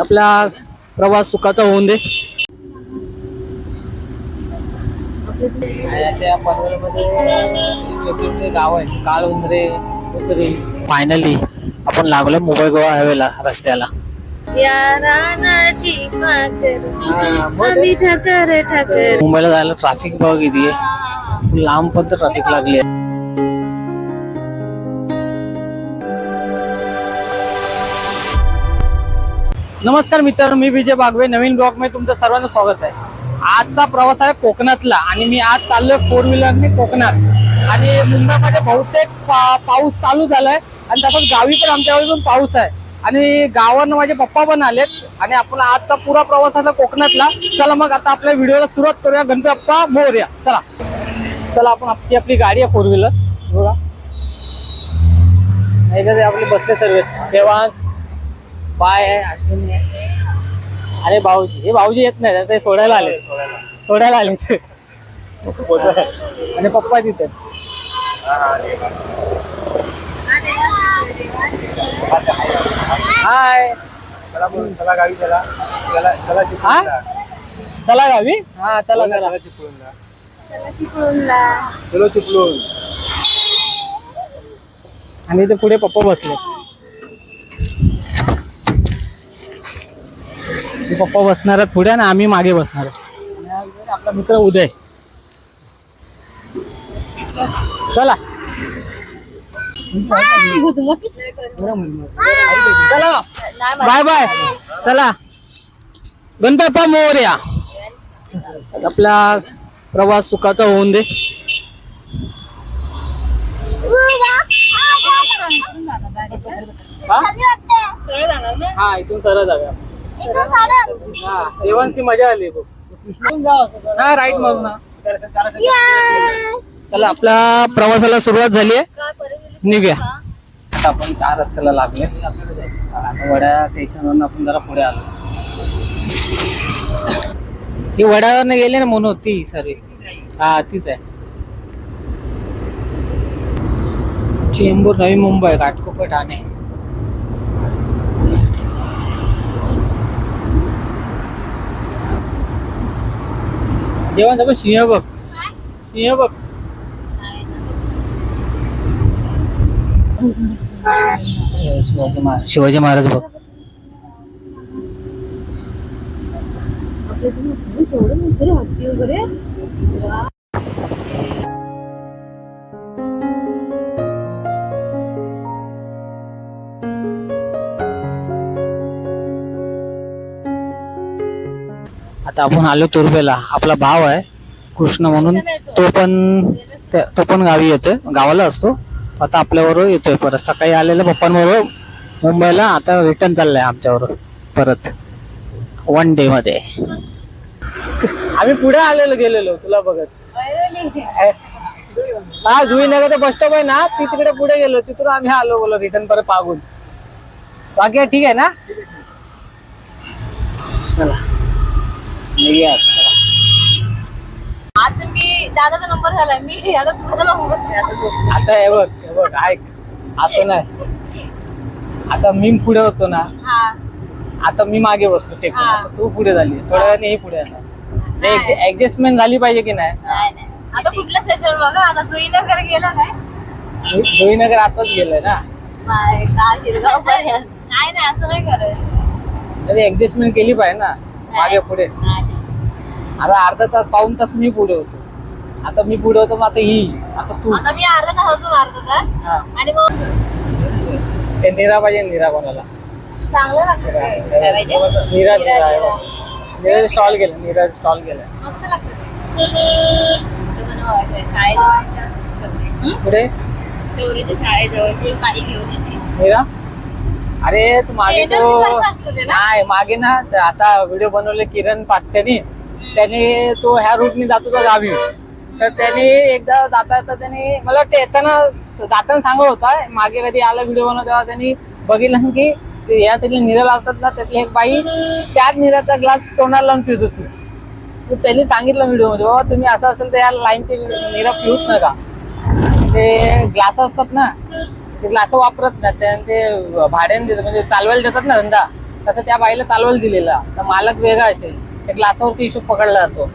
आपला प्रवास सुखाचा होऊन दे. पनवेलमध्ये गाव आहेत. काळउंद्रे दुसरी फायनली आपण लागलो मुंबई गोवा हायवेला रस्त्याला. मुंबईला जायला ट्रॅफिक बघ किती आहे लांब पण तर ट्रॅफिक लागली आहे. नमस्कार मित्रांनो मी विजय बागवे. नवीन ब्लॉगमध्ये तुमचं सर्वांचं स्वागत आहे. आजचा प्रवास आहे कोकणातला आणि मी आज चाललोय फोर व्हीलरने कोकणात. आणि मुंबईमध्ये बहुतेक पा- पाऊस चालू झालाय आणि तसंच गावी पण आमच्याकडे पण पाऊस आहे. आणि गावांना माझे पप्पा पण आलेत आणि आपला आजचा पुरा प्रवास आहे कोकणातला. चला मग आता आपल्या व्हिडिओला सुरुवात करूया. गणपती बाप्पा मोर्या. चला. चला आपण आपली आपली गाडी आहे फोर व्हीलर बघा. याच्यात आपले बसले सर्व देवांश. बाय आहे अश्विनी आहे. अरे भाऊजी हे भाऊजी येत नाही ते सोडायला आले. सोडायला आले ते. आणि पप्पा तिथे. हाय चला बोलून चला गावी? चला चला चला. हा चला गावी हा चला चला चिपळूण. आणि इथे पुढे पप्पा बसले. ते पप्पा बसणार आहेत पुढे आणि आम्ही मागे बसणार आहोत. आपला मित्र उदय. चला. चला. Bye bye. चला. गणपती मोर्या आपला प्रवास सुखाचा होऊन दे. हा? सरळ जाणार हा इथून सरळ जाऊया देवांची मजा आली खूप. हा राईट मग चला आपल्या प्रवासाला सुरुवात झाली आहे. निघूया. आता आपण चार रस्त्याला लागले वड्या टेशनवरून आपण जरा पुढे आलो. ही वड्यावरनं गेली ना म्हणून ती सर्व हा तीच आहे. चेंबूर नवी मुंबई घाटकोपर ठाणे जेवण सिंह बघ. सिंह बघ. शिवाजी महाराज शिवाजी महाराज बघ. एवढं मोठे हत्ती वगैरे आता आपण आलो तुर्बेला आपला भाव आहे कृष्ण म्हणून. तो पण तो पण गावी येतोय. गावाला असतो. आता आपल्याबरोबर येतोय परत. सकाळी आलेल्या पप्पांबरोबर मुंबईला आता रिटर्न चाललाय आमच्याबरोबर. परत. वन डे मध्ये. आम्ही पुढे आलेलो गेलेलो. तुला बघत. हा जुईनगर बस स्टॉप आहे ना. ती तिकडे पुढे गेलो. तिथून आम्ही आलो बोलो रिटर्न परत पागून बाकी ठीक आहे ना? चला. आता मी दादाचा नंबर झालाय. मी आता तुझा नंबर नाही आता तो. आता हे बघ हे बघ ऐक. असं नाही. आता मी पुढे होतो ना हा. आता मी मागे बसलो टेकून हा. आता तू पुढे झाली. थोड्या वेळाने ही पुढे नाही. येणार ऍडजस्टमेंट झाली पाहिजे की नाही? नाही नाही. आता कुठलं सेशन बघा. आता जुईनगर गेला काय जोईनगर आताच गेलंय ना? नाही काय पर्यंत. नाही नाही असं नाही करायचं. तरी ऍडजस्टमेंट केली पाहिजे ना? मागे पुढे. नाही. आता अर्धा तास पाऊन तास मी पुढे होतो. आता मी पुढे होतो मग आता ही. आता तू. आता मी अर्धा तास अर्धा तास. आणि मग? ते निरा पाहिजे निरा कोणाला? चांगलं लागतं? निरा निरा, स्टॉल गेलं निरा स्टॉल मस्त लागतं. हं? पुढे निरा? अरे तू मागे तो नाही मागे ना आता व्हिडिओ बनवले किरण पास्त्यानी. त्याने तो ह्या रूटनी जातो तो गावी. तर त्याने एकदा जाता येता त्याने मला वाटतं येताना जाताना सांगत होता मागे कधी आला व्हिडिओ बनवत तेव्हा त्यांनी बघितलं की ते या साईडला निरा लावतात ना त्यातली एक बाई त्याच निराचा ग्लास तोंडाला लावून पित होती. तर त्यांनी सांगितलं व्हिडिओमध्ये बाबा तुम्ही असं असेल तर या लाईनचे निरा पिऊच नका. ते ग्लास असतात ना ते ग्लास वापरत ना ते- ते भाड्याने देतात म्हणजे चालवायला देतात ना धंदा तसं त्या बाईला चालवायला दिलेला. तर मालक वेगळा असेल. त्या ग्लासावरती हिशोब पकडला जातो.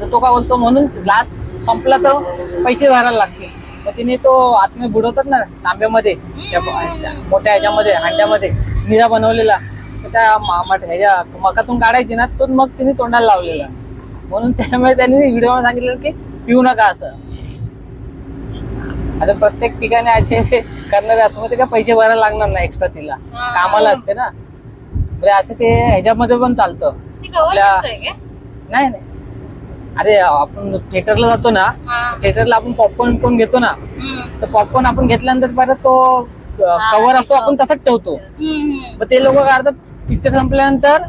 तर तो काय बोलतो म्हणून ग्लास संपला तर पैसे भरायला लागतील. मग तिने तो आतमध्ये बुडवतात ना तांब्यामध्ये मोठ्या ह्याच्यामध्ये हांड्यामध्ये निरा बनवलेला. त्या ह्याच्या मकातून काढायची ना तो मग तिने तोंडाला लावलेला. म्हणून त्यामुळे त्यांनी व्हिडिओ सांगितलं की पिऊ नका असं. आता प्रत्येक ठिकाणी असे करणारे असं म्हणजे काय पैसे भरायला लागणार नाही एक्स्ट्रा तिला. कामाला असते ना. म्हणजे असं ते ह्याच्यामध्ये पण चालतं. नाही नाही अरे आपण थिएटरला जातो ना. थिएटरला आपण पॉपकॉर्न पण घेतो ना. तर पॉपकॉर्न आपण घेतल्यानंतर परत तो कव्हर असतो. आपण तसंच ठेवतो. मग ते लोक काय करतात पिक्चर संपल्यानंतर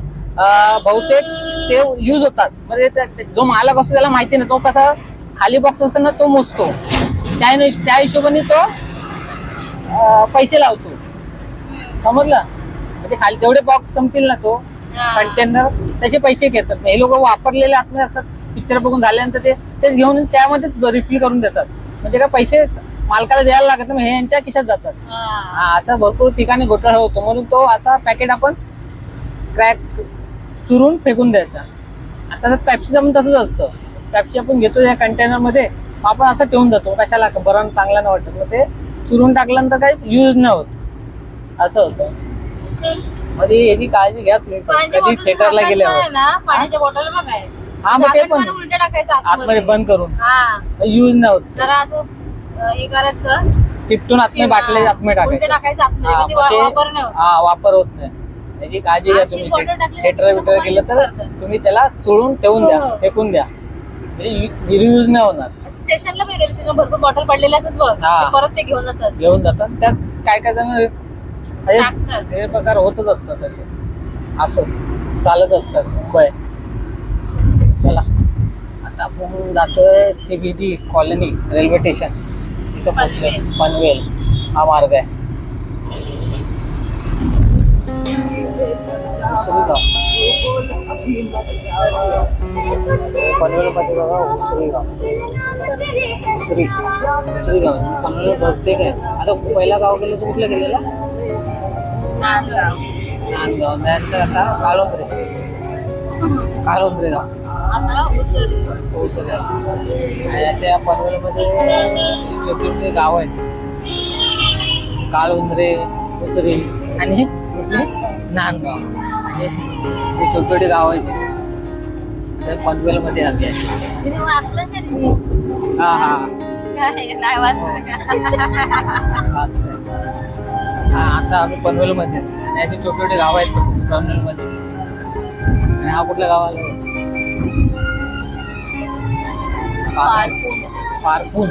बहुतेक ते युज होतात म्हणजे जो मालक असतो त्याला माहिती नाही तो कसा खाली बॉक्स असतो ना तो मोजतो त्या त्या हिशोबाने तो पैसे लावतो समजलं म्हणजे खाली जेवढे बॉक्स संपतील ना तो. कंटेनर त्याचे पैसे घेतात. हे लोक वापरलेले आतमध्ये असतात. पिक्चर बघून झाल्यानंतर ते तेच घेऊन त्यामध्ये रिफिल करून देतात. म्हणजे काय पैसे मालकाला द्यायला लागत हे यांच्या खिशात जातात. असा भरपूर ठिकाणी घोटाळा होतो. म्हणून तो असा पॅकेट आपण क्रॅक चुरून फेकून द्यायचा. आता पॅप्सीचं पण तसंच असतं. पॅप्सी आपण घेतो या कंटेनरमध्ये मग आपण असं ठेवून जातो. कशाला बरं चांगला नाही वाटत. मग ते चुरून टाकल्यानंतर काही युज नाही होत. असं होतं. मध्ये याची काळजी घ्या तुम्ही पण. पाण्याच्या कधी बॉटल थिएटरला गेल्यावर ना? पाण्याच्या बॉटल बघ आहे. हा मग ते पण उलट टाकायचं आतमध्ये. आतमध्ये बंद करून. हा. युज नाही होत. जरा असं अं, हे करायचं चिपटून आतमध्ये बाटले आतमध्ये उलट टाकायचं. टाकायचं आतमध्ये हा, कधी मग ते- वापर नाही होत. हा वापर होत नाही. याची काळजी घ्या अशी तुम्ही. bottle टाकली थिएटर तर बिटर गेलं तर करतात. तुम्ही त्याला चोळून ठेवून द्या हो. फेकून द्या. म्हणजे रियूज नाही होणार. स्टेशनला पण रेल्वे स्टेशनला भरपूर बॉटल पडलेल्या असतात बघ. हा. ते परत ते घेऊन जातात. घेऊन जातात. त्यात काय काय जण. हे प्रकार होतच असतात असे असं चालत असतात मुंबई. चला. आता आपण जातोय सीबीडी कॉलनी रेल्वे स्टेशन. पोहोचलोय. पनवेल. पनवेल. हा मार्ग आहे. उसरीगाव. पनवेल मध्ये बघा उसरीगाव. उसरी. उसरीगाव. पनवेल बहुतेक आहे. आता पहिला गाव गेलो तो कुठलं गेलेला? नांदगाव. नांदगाव त्यानंतर आता काळोंद्रे काळोंद्रे गाव आता उसर उसरी आणि याच्या पनवेलमध्ये छोटी छोटी गाव आहेत काळुंद्रे उसरी आणि कुठली नांदगाव म्हणजे ते छोटी छोटी गाव आहेत ते पनवेलमध्ये आली आहे हा हा नाही वाचलं? हा आता आम्ही पनवेलमध्ये आहे. आणि अशी छोटी छोटी गाव आहेत पनवेलमध्ये. आणि हा कुठल्या गावाला पारपून. पारपून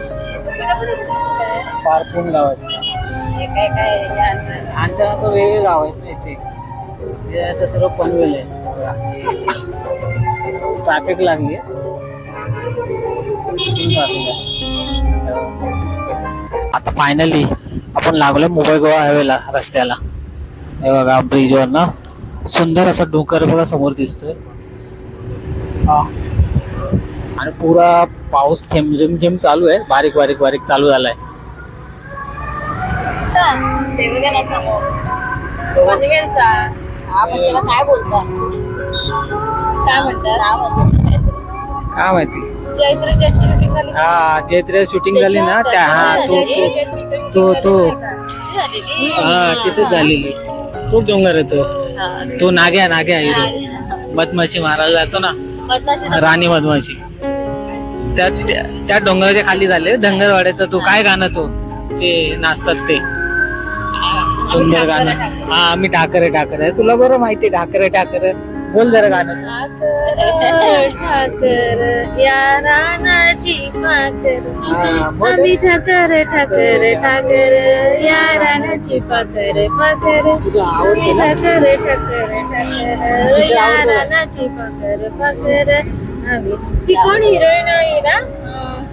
पारपून गाव आहे. काय काय आणलं. आणि त्यानंतर वेगवेगळे गाव आहेत ना इथे. आता सर्व पनवेल आहे. ट्रॅफिक लागली आता फायनली आपण लागलो मुंबई गोवा हायवेला रस्त्याला. हे बघा ब्रिजवर ना. सुंदर असा डोंगर बघा समोर दिसतोय. हा. आणि पुरा पाऊस थेंब झिम झिम चालू आहे. बारीक बारीक बारीक चालू झालाय. म्हणजे काय बोलतात? काय म्हणतात? काय माहिती चैत्र हा जयत्रे शूटिंग झाली ना त्या हा तो तो तो तो. हा तिथे झालेली. तो डोंगर आहे तो. तो नाग्या नाग्या हिरो मधमाशी मारायला जातो ना. राणी मधमाशी त्या त्या- त्या डोंगराच्या खाली झाले धंगरवाड्याचं तो काय गाणं तो? ते नाचतात ते. सुंदर गाणं. हा मी ठाकरे ठाकरे. तुला बरं माहिती ठाकरे ठाकरे. बोल जरा गाणं तू. ठाकर ठाकर या रानाची पाकर हा, बोल. आम्ही ठाकर ठाकर ठाकर या रानाची पाकर पाकर तुला आवडते ना ठाकर ठाकर ठाकर या रानाची पाकर पाकर आम्ही ती कोण हिरोईन आहे ना अं,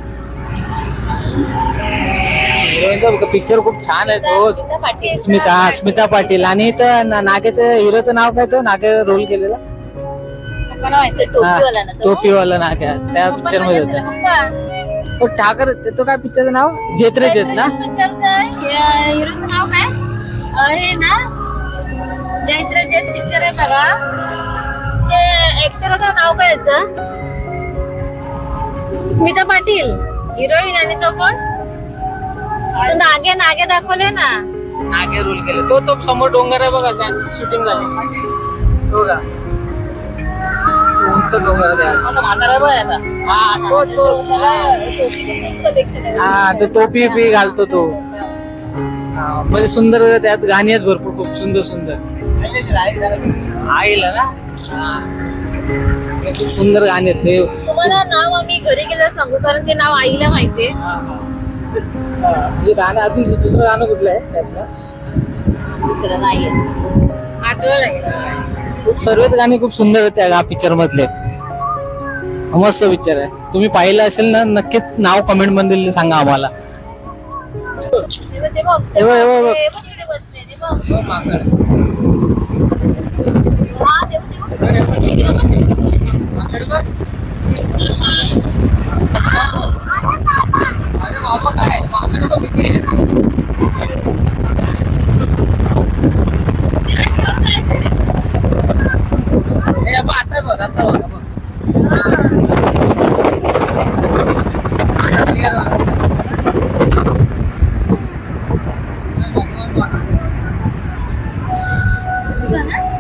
हिरोईनचा पिक्चर खूप छान आहे तो. स्मिता पाटील. स्मिता हा, स्मिता पाटील. आणि तर ना- नाग्याचं हिरोचं नाव काय तो? नागे रोल केलेला? आहे, टोपीवाला ना तो. टोपीवाला नाग्या त्या पप्पा पिक्चरमध्ये होता. पप्पा. तो ठाकर ते- काय पिक्चरचं नाव? जेत्रे जेत ना? पिक्चरचं, हिरोचं नाव काय? अं, हे ना जयंत पिक्चर आहे बघा. ते ऍक्टर होता नाव काय याचं? स्मिता पाटील हिरोईन. आणि तो कोण? तो नागे नागे दाखवले ना. नागे रोल केले. तो तो समोर डोंगर आहे बघा शूटिंग झाली. तो का उंच डोंगर हा तो टोपी घालतो तो. म्हणजे सुंदर त्यात गाणी आहेत भरपूर खूप सुंदर सुंदर. आईला ना? खूप सुंदर गाणी आहेत ते. तुम्हाला नाव आम्ही घरी गेल्यावर सांगू कारण ते नाव आईला माहितीये म्हणजे गाणं अजून दुसरं गाणं कुठलं आहे त्यातलं? दुसरं लागेल खूप सर्वच गाणे खूप सुंदर आहेत त्या पिक्चर मधले मस्त पिक्चर आहे. तुम्ही पाहिलं असेल ना नक्कीच नाव कमेंटमध्ये सांगा आम्हाला.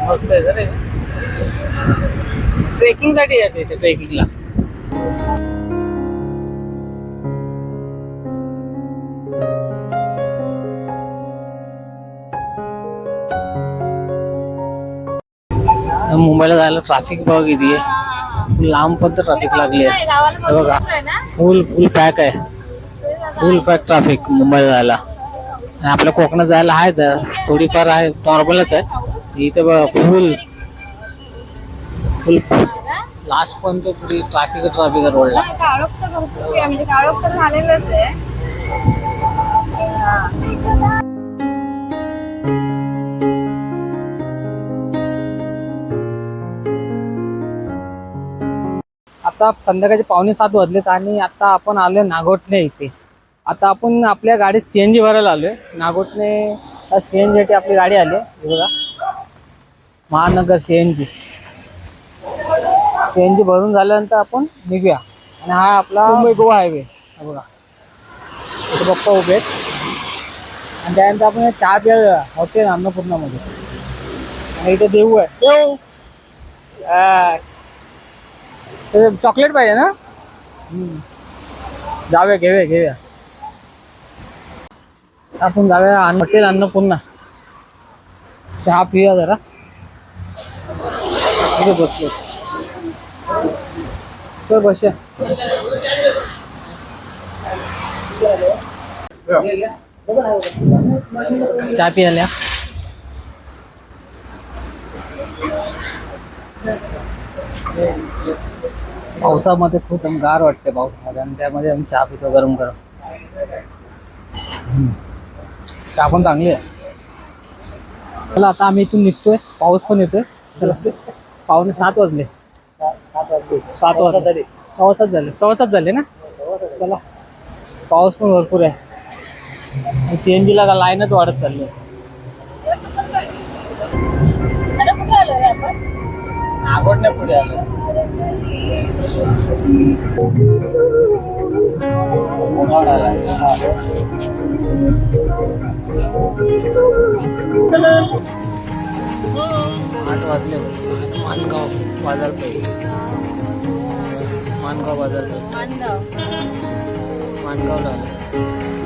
मस्त आहे ट्रेकिंगसाठी येते ट्रेकिंगला मुंबईला जायला ट्रॅफिक बघ किती आहे लांब पण तर ट्रॅफिक लागली आहे. बघा. फुल फुल पॅक आहे. फुल पॅक ट्रॅफिक मुंबईला जायला. आणि आपल्या कोकणात जायला आहे तर थोडीफार आहे नॉर्मलच आहे. इथे बघ फुल फुल लास्ट पण तो पुढे ट्रॅफिक ट्रॅफिक आहे रोडला म्हणजे काळोख तर झालेलंच आहे. आता संध्याकाळचे पावणे सात वाजलेत आणि आता आपण आलोय नागोठणे इथे. आता आपण आपल्या गाडीत सीएनजी भरायला आलोय. नागोठणे सीएनजी साठी आपली गाडी आली आहे. बघा. महानगर सीएनजी सीएनजी भरून झाल्यानंतर आपण निघूया. आणि हा आपला मुंबई गोवा हायवे बघा. इथे पप्पा उभे आहेत. आणि त्यानंतर आपण चहा प्यायला हॉटेल अन्नपूर्णामध्ये. आणि इथे देऊ आहे. देऊ. चॉकलेट पाहिजे ना? हम्म. जाऊया, घेऊया घेऊया. आपण जाऊया हॉटेल चहा जरा. इथे बसलो. तर बसूया. चहा पियाला या. पावसामध्ये खूप गार वाटते पावसामध्ये आणि त्यामध्ये आम्ही चहा पितो गरम गरम. चहा पण चांगली आहे. चला आता आम्ही इथून निघतोय. पाऊस पण येतोय. चला. पावणे सात वाजले. सात वाजले. सव्वा सात झाले. सव्वा सात झाले ना? चला. पाऊस पण भरपूर आहे. सीएनजी ला लाईनच वाढत चालली आहे. पुढे आलं आठ वाजले. मानगाव बाजारपेठ मानगाव बाजारपेठ मानगाव. मानगावला आलं.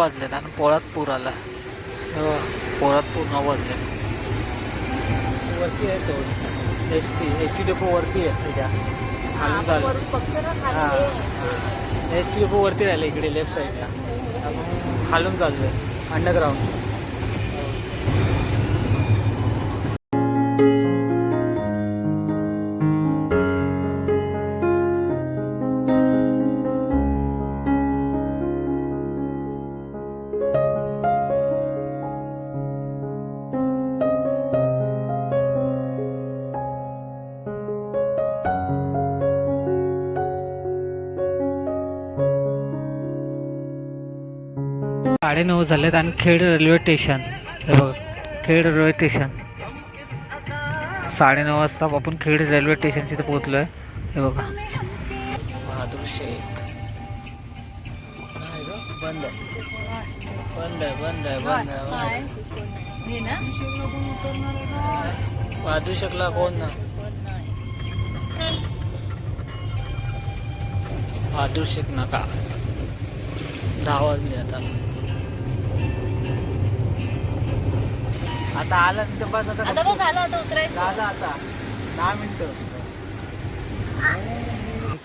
वाजलेत आणि पोळात पूर आला. तेव्हा पोळात पूर नऊ वाजले. वरती आहे S T S T depot वरती आहे त्याच्या हा एस टी डेपो वरती राहिलं इकडे लेफ्ट साईडला. आपण खालून चाललोय. अंडरग्राऊंड. नऊ झालेत आणि खेड रेल्वे स्टेशन. हे बघ खेड रेल्वे स्टेशन. साडेनऊ वाजता आपण खेड रेल्वे स्टेशन तिथे पोहोचलो आहे हे बघा. बहादूर शेख बंद आहे. बंद आहे बंद आहे बंद आहे, बहादूर शेखला कोण ना बहादूर शेख नका. दहा वाजले आता. आता आला तिथे बस आता आता बस झालं आता उतरायचं. दादा आता. दहा मिनिटं.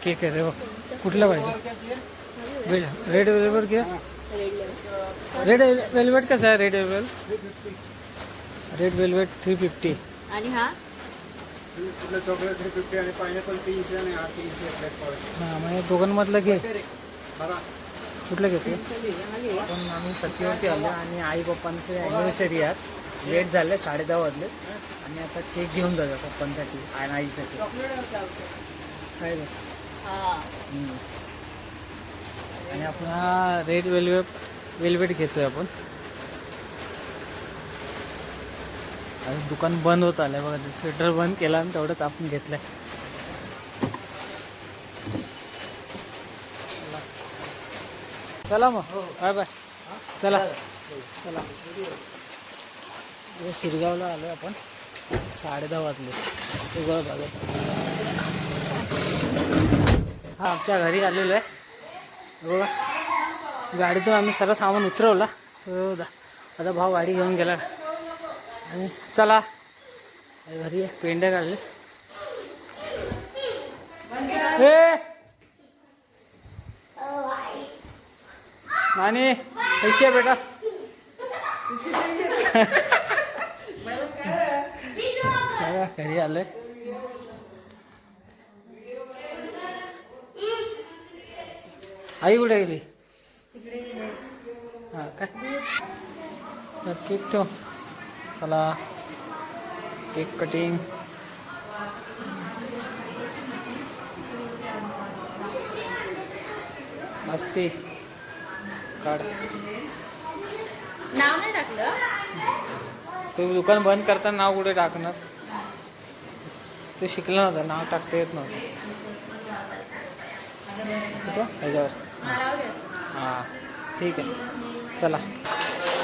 केक आहे रे बघ. कुठलं पाहिजे? रेड वेलवेट घ्या रेड वेलवेट कसं आहे red velvet red velvet three fifty आणि हा? कुठलं चॉकलेट थ्री फिफ्टी आणि पायनॅपल तीनशे आणि हा तीनशे ब्लॅक फॉरेस्ट हां या दोघांमधलं घे. कुठलं घेते पण आम्ही सत्तीवरती आलो आणि आई पप्पांचे ॲनिव्हर्सरी आज. लेट झाले साडे दहा वाजले. आणि आता केक घेऊन जाऊया पप्पांसाठी आणि आईसाठी. काय? हा. आणि आपण हा रेड वेलवेट वेलवेट घेतोय आपण. आणि दुकान बंद होत आलंय बघा स्वेटर बंद केला आणि तेवढंच आपण घेतलंय. चला. मग. Bye bye. चला. चला. हे शिरगावला आलो आपण. साडे दहा वाजले उगळ भागत हा आमच्या घरी आलेलो आहे. बघा. गाडीतून आम्ही सर्व सामान उतरवला. तर दा- आता भाऊ गाडी घेऊन गेला. आणि चला. घरी आहे. पेंड्या काढले. ए! नानी पैसे आहे बेटा. घरी आलोय आई कुठे गेली हा काय केक ठेव चला केक कटिंग मस्ती काढ नाव नाही टाकलं? तुम्ही दुकान बंद करताना नाव कुठे टाकणार? ते शिकलं नव्हतं नाव टाकता येत नव्हतं? ह्याच्यावर. हा. हां ठीक आहे. चला.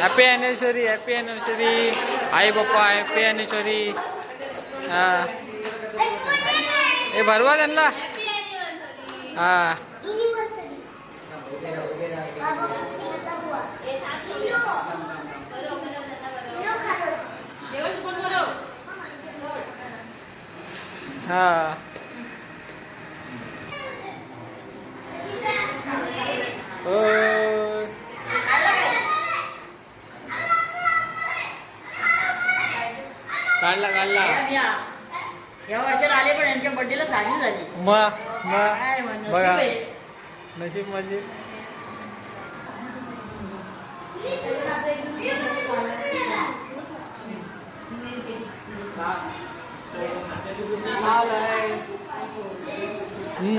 हॅपी ॲनिव्हर्सरी हॅपी ॲनिव्हर्सरी आई बाप्पा हॅपी ॲनिव्हर्सरी हां. हे भरवा त्यांना. हां देवाची कोण बरं हां. काढला काढला. या वर्षात आले पण यांच्या बर्थडेला साजरी झाली. मग बघा. नशीब म्हणजे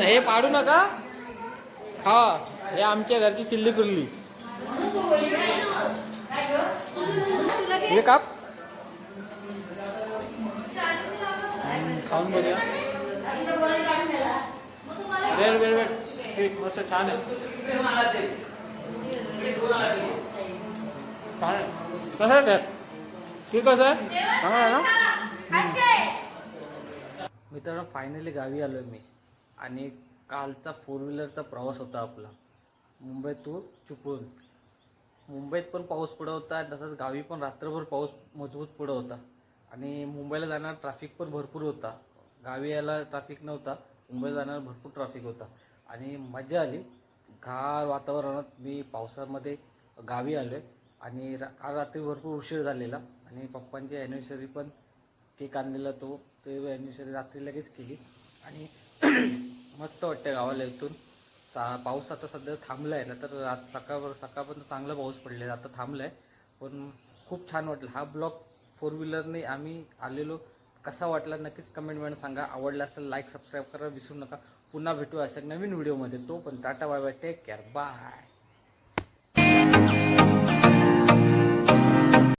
हे पाडू नका. हा हे आमच्या घरची चिल्ली पिल्ली. हे काप. खाऊन बघूया. रेड वेलवेट ठीक मस्त छान आहे. छान आहे. कसं आहे ते? ठीक कसं आहे? चांगलं आहे ना? मित्रांनो फायनली गावी आलो मी. आणि कालचा फोर व्हीलरचा प्रवास होता आपला. मुंबई टू चिपळूण. मुंबईत पण पाऊस पडत होता तसंच गावी पण रात्रभर पाऊस मजबूत पडत होता. आणि मुंबईला जाणार ट्रॅफिक पण भरपूर होता. गावी यायला ट्रॅफिक नव्हता मुंबईला जाणार भरपूर ट्रॅफिक होता. आणि मजा आली. गार वातावरणात मी पावसामध्ये गावी आलो आहे आणि रा रात्री भरपूर उशीर झालेला. आणि पप्पांची ॲनिव्हर्सरी पण केक आणलेला तो ते ॲनिव्हर्सरी रात्री लगेच केली. आणि मस्त वाटतं गावाला इथून. सा पाऊस आता सध्या थांबला आहे ना तर आज सकाळ सकाळपर्यंत चांगला पाऊस पडलेला आता थांबला आहे पण खूप छान वाटलं. हा ब्लॉग फोर व्हीलरने आम्ही आलेलो. कसा वाटला नक्कीच कमेंटमध्ये सांगा. आवडला असेल लाईक सबस्क्राईब करा. विसरू नका. पुन्हा भेटू अशा नवीन व्हिडिओमध्ये तो पण tata bye bye take care bye